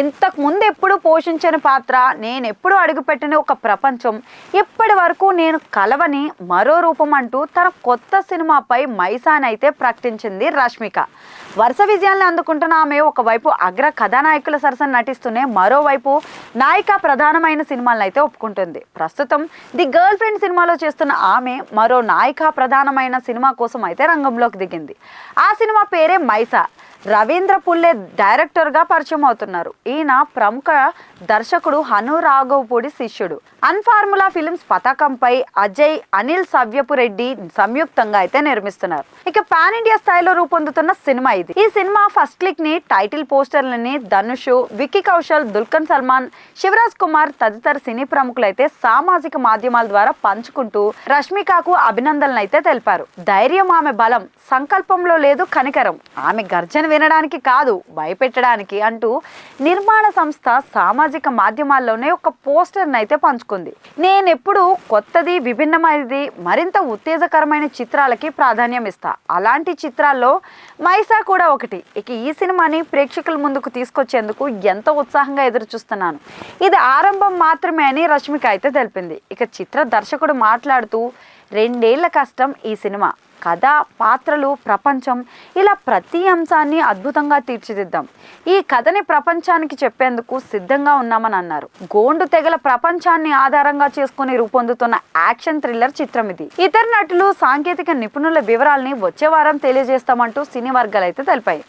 ఇంతకు ముందు ఎప్పుడు పోషించని పాత్ర నేను ఎప్పుడు అడుగుపెట్టని ఒక ప్రపంచం ఇప్పటి వరకు నేను కలవని మరో రూపం అంటూ తన కొత్త సినిమాపై మైసాన్ అయితే ప్రకటించింది రష్మిక. వరుస విజయాలను అందుకుంటున్న ఆమె ఒకవైపు అగ్ర కథానాయకుల సరసన నటిస్తూనే మరోవైపు నాయిక ప్రధానమైన సినిమాలను అయితే ఒప్పుకుంటుంది. ప్రస్తుతం ది గర్ల్ ఫ్రెండ్ సినిమాలో చేస్తున్న ఆమె మరో నాయిక ప్రధానమైన సినిమా కోసం అయితే రంగంలోకి దిగింది. ఆ సినిమా పేరే మైసా. రవీంద్ర పుల్లె డైరెక్టర్గా పరిచయం అవుతున్నారు. ఈయన ప్రముఖ దర్శకుడు హను రాఘవపూడి శిష్యుడు. అన్ఫార్ములా ఫిలిమ్స్ పతాకంపై అజయ్ అనిల్ సవ్యపు రెడ్డి సంయుక్తంగా అయితే నిర్మిస్తున్నారు. ఇక పాన్ ఇండియా స్థాయిలో రూపొందుతున్న సినిమా ఇది. ఈ సినిమా ఫస్ట్ క్లిక్ని టైటిల్ పోస్టర్లని ధనుష్ విక్కీ కౌశల్ దుల్కన్ సల్మాన్ శివరాజ్ కుమార్ తదితర సినీ ప్రముఖులు అయితే సామాజిక మాధ్యమాల ద్వారా పంచుకుంటూ రష్మికకు అభినందనలు అయితే తెలిపారు. ధైర్యం ఆమె బలం సంకల్పంలో లేదు కనికరం. ఆమె గర్జన వినడానికి కాదు భయపెట్టడానికి అంటూ నిర్మాణ సంస్థ సామాజిక మాధ్యమాల్లోనే ఒక పోస్టర్ని అయితే పంచుకుంది. నేను ఎప్పుడు కొత్తది విభిన్నమైనది మరింత ఉత్తేజకరమైన చిత్రాలకి ప్రాధాన్యం ఇస్తా. అలాంటి చిత్రాల్లో మైసా కూడా ఒకటి. ఇక ఈ సినిమాని ప్రేక్షకుల ముందుకు తీసుకొచ్చేందుకు ఎంతో ఉత్సాహంగా ఎదురు చూస్తున్నాను ఇది ఆరంభం మాత్రమే అని రష్మిక అయితే తెలిపింది. ఇక చిత్ర దర్శకుడు మాట్లాడుతూ రెండేళ్ళ కష్టం ఈ సినిమా. కథ పాత్రలు ప్రపంచం ఇలా ప్రతి అంశాన్ని అద్భుతంగా తీర్చిదిద్దాం. ఈ కథని ప్రపంచానికి చెప్పేందుకు సిద్ధంగా ఉన్నామని అన్నారు. గోండు తెగల ప్రపంచాన్ని ఆధారంగా చేసుకుని రూపొందుతున్న యాక్షన్ థ్రిల్లర్ చిత్రం ఇది. ఇతర నటులు సాంకేతిక నిపుణుల వివరాల్ని వచ్చే వారం తెలియజేస్తామంటూ సినీ వర్గాలైతే తెలిపాయి.